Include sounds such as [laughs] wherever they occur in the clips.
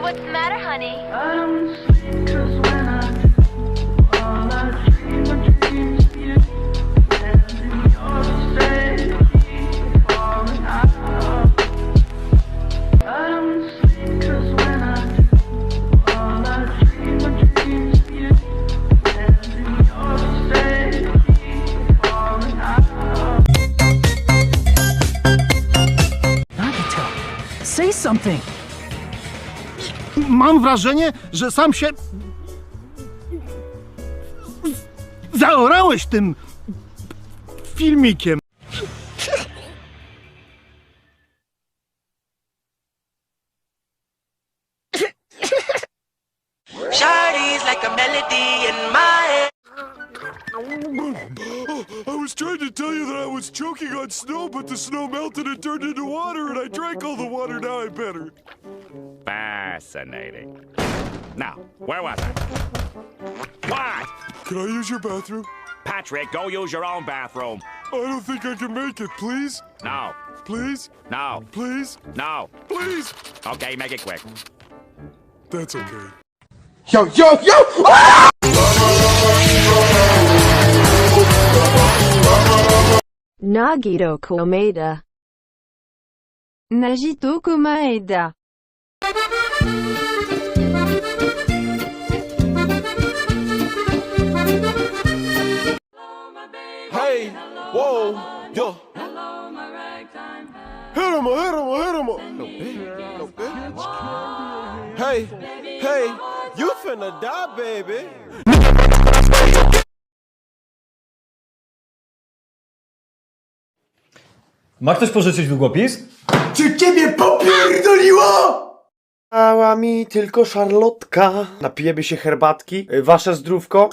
Hey, what's the matter, honey? I'm sweet 'cause when I do, all I dream are dreams of you. And in your state, falling out. I'm sweet 'cause when I do, all I dream are dreams of you. And in your state, falling out. Nagito, say something. Mam wrażenie, że sam się zaorałeś tym filmikiem. Shawty's like a melody in my head. I was trying to tell you that I was choking on snow, but the snow melted and turned into water, and I drank all the water. Now I'm better. Fascinating. Now, where was I? What? Can I use your bathroom? Patrick, go use your own bathroom. I don't think I can make it. Please? No, Please? no, Please? no. Please? Okay, make it quick. That's okay. Yo, yo, yo! Nagito Komaeda. Najito Komaeda. Hey! Whoa! Yo! Hit him! Hit him! Hit him! No bitch! No bitch! Hey! Hey! You finna die, baby! Ma ktoś pożyczyć długopis? Czy ciebie popierdoliło? Mała mi tylko szarlotka. Napijemy się herbatki. Y, Wasze zdrówko.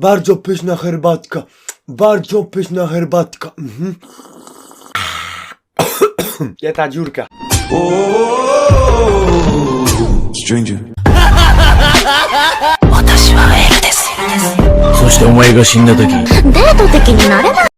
Bardzo pyszna herbatka. Bardzo pyszna herbatka. Mhm. Ja ta dziurka. Stranger. そしてお前が死んだ時、デート的になれない「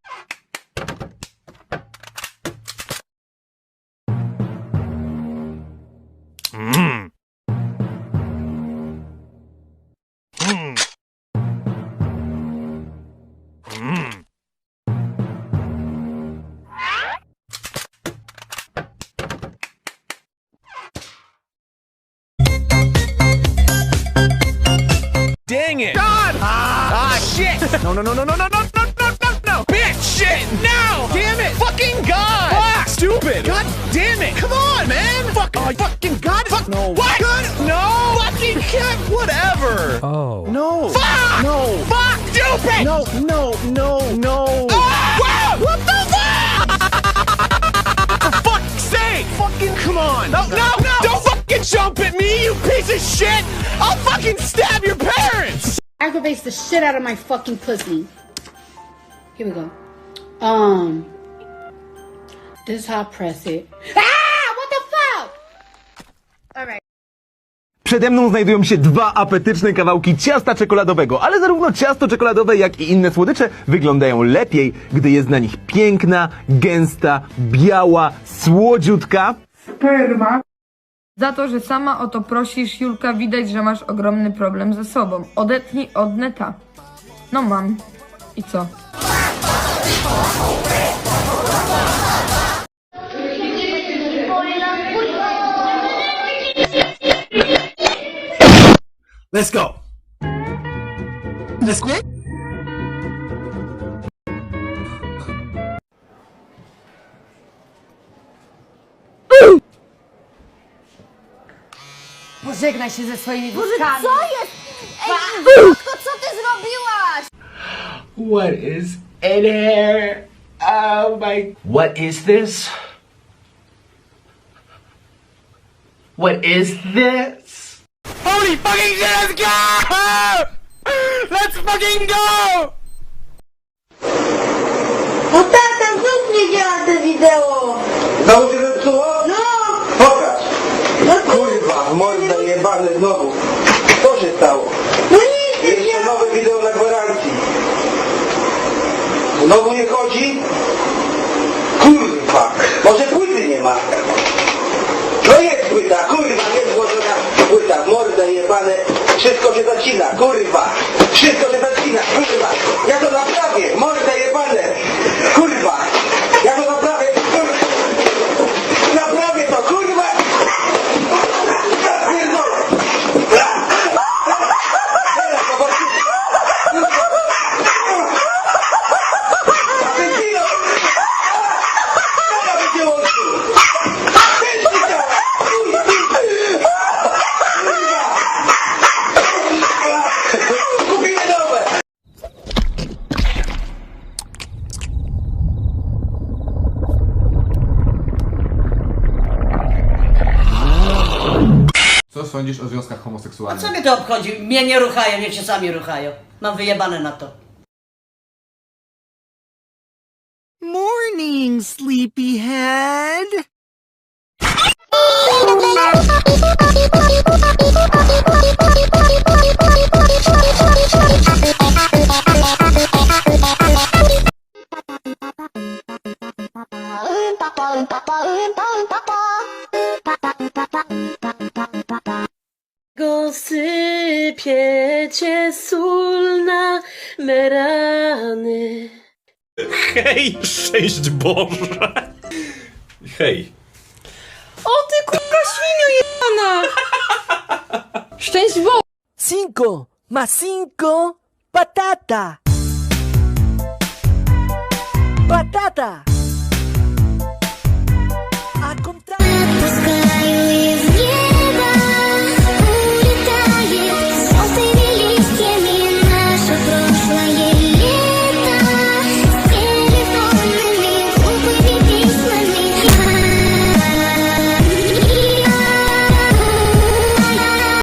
shit! No, no, no, no, no, no, no, no, no, no, no! Bitch! Shit! No! Damn it! Fucking God! Fuck! Stupid! God damn it! Come on, man! Fuck! Oh, fucking God! Fuck! No! What? Good! No! Fucking God! Whatever! Oh. No! Fuck! No! Fuck! Stupid! No! No! No! No! Ah! Wow! What the fuck? For fuck's sake! Fucking come on! No! No! No! Don't fucking jump at me, you piece of shit! I'll fucking stab your parents! Aggravates the shit out of my fucking pussy. Here we go. Um, this is how I press it. Ah! What the fuck? All right. Przede mną znajdują się dwa apetyczne kawałki ciasta czekoladowego, ale zarówno ciasto czekoladowe, jak i inne słodycze wyglądają lepiej, gdy jest na nich piękna, gęsta, biała, słodziutka. Za to, że sama o to prosisz, Julka, widać, że masz ogromny problem ze sobą. Odetnij od neta. No mam. I co? Let's go! Let's go! Pożegnaj się ze swoimi wózkami. Co jest? Ej, Wódko, co ty zrobiłaś? What is in here? Oh my... What is this? What is this? Holy fucking shit, let's go! [laughs] Let's fucking go! No tata, znów nie działa to wideo. Się zepsuło? No, Pokaż! no Kurwa, morda jebany znowu. Co się stało? No nic Jeszcze nowe wideo na gwarancji. Znowu nie chodzi? Kurwa, może płyty nie ma. No płyta, kurwa, nie złożona płyta, mordę jebane, wszystko się zacina, kurwa, wszystko się zacina, kurwa, ja to naprawię, mordę jebane, sądzisz o związkach homoseksualnych? Co mnie to obchodzi? Mnie nie ruchają, niech się sami ruchają. Mam wyjebane na to. Morning, sleepyhead. Go sypiecie sól na merany. Hej, szczęść Boże! Hej. O ty kurwa świnio jebana! Szczęść Boże! Cinco, más cinco, patata. Patata.